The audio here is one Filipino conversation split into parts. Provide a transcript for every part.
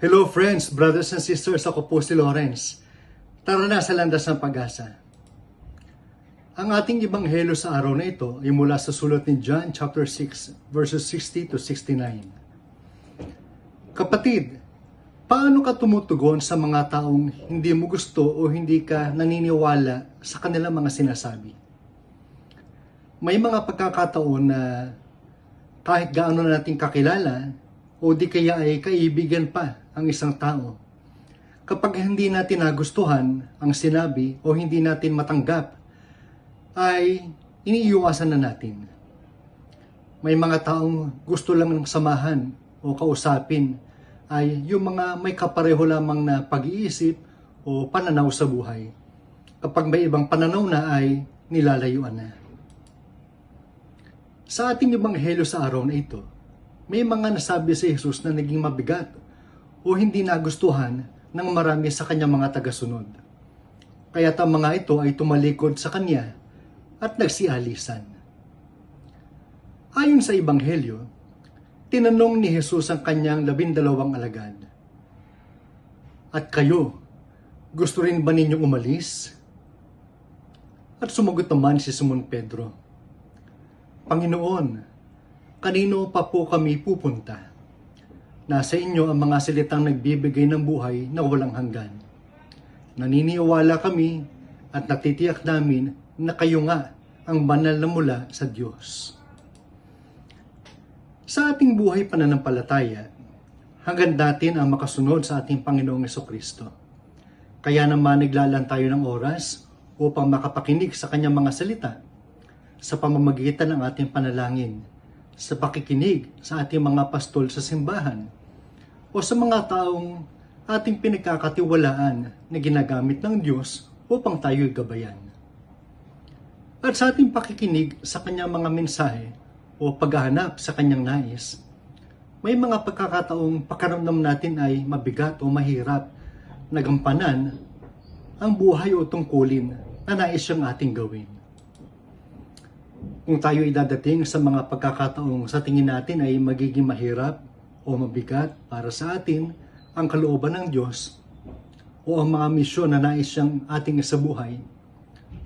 Hello friends, brothers and sisters, ako po si Lawrence. Tara na sa landas ng pag-asa. Ang ating ibanghelo sa araw na ito ay mula sa sulat ni John chapter 6 verses 60 to 69. Kapatid, paano ka tumutugon sa mga taong hindi mo gusto o hindi ka naniniwala sa kanilang mga sinasabi? May mga pagkakataon na kahit gaano na natin kakilala o di kaya ay kaibigan pa ang isang tao. Kapag hindi natin nagustuhan ang sinabi o hindi natin matanggap, ay iniiwasan na natin. May mga taong gusto lang ng samahan o kausapin ay yung mga may kapareho lamang na pag-iisip o pananaw sa buhay. Kapag may ibang pananaw na ay nilalayuan na. Sa ating ebanghelyo sa araw na ito, may mga nasabi si Jesus na naging mabigat o hindi nagustuhan ng marami sa kanyang mga tagasunod. Kaya ang mga ito ay tumalikod sa kanya at nagsialisan. Ayon sa ebanghelyo, tinanong ni Jesus ang kanyang labindalawang alagad, At kayo, gusto rin ba ninyong umalis? At sumagot naman si Simon Pedro, Panginoon, kanino pa po kami pupunta? Nasa inyo ang mga salitang nagbibigay ng buhay na walang hanggan. Naniniwala kami at natitiyak namin na kayo nga ang banal na mula sa Diyos. Sa ating buhay pananampalataya, hanggang natin ang makasunod sa ating Panginoong Kristo. Kaya naman naglalaan tayo ng oras upang makapakinig sa kanyang mga salita sa pamamagitan ng ating panalangin, sa pakikinig sa ating mga pastol sa simbahan, o sa mga taong ating pinagkakatiwalaan na ginagamit ng Diyos upang tayo'y gabayan. At sa ating pakikinig sa kanyang mga mensahe o paghahanap sa kanyang nais, may mga pagkakataong pakaramdam natin ay mabigat o mahirap na gampanan ang buhay o tungkulin na nais siyang ating gawin. Kung tayo ay dadating sa mga pagkakataong sa tingin natin ay magiging mahirap o mabigat para sa atin ang kalooban ng Diyos o ang mga misyon na nais siyang ating isabuhay,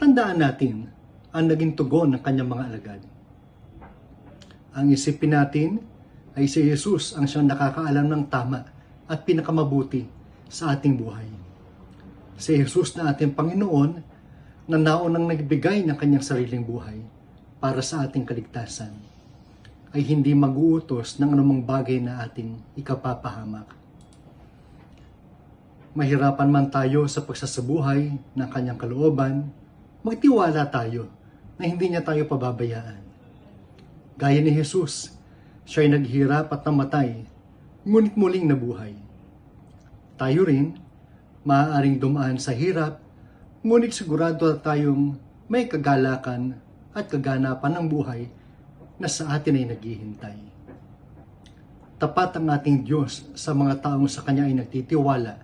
tandaan natin ang naging tugon ng kanyang mga alagad. Ang isipin natin ay si Jesus ang siyang nakakaalam ng tama at pinakamabuti sa ating buhay. Si Jesus na ating Panginoon na naunang nagbigay ng kanyang sariling buhay para sa ating kaligtasan ay hindi mag-uutos ng anumang bagay na ating ikapapahamak. Mahirapan man tayo sa pagsasabuhay ng kanyang kalooban, magtiwala tayo na hindi niya tayo pababayaan. Gaya ni Jesus, siya ay naghirap at namatay, ngunit muling nabuhay. Tayo rin, maaaring dumaan sa hirap, ngunit sigurado tayong may kagalakan at kaganapan ng buhay na sa atin ay naghihintay. Tapat ang ating Diyos sa mga taong sa Kanya ay nagtitiwala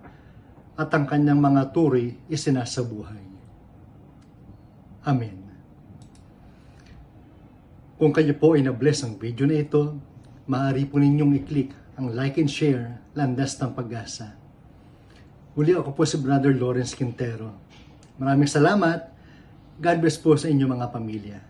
at ang Kanyang mga turi isinasabuhay. Amen. Kung kayo po ay na-bless ang video na ito, maaari po ninyong i-click ang like and share Landas ng Pag-asa. Muli ako po si Brother Lawrence Quintero. Maraming salamat. God bless po sa inyong mga pamilya.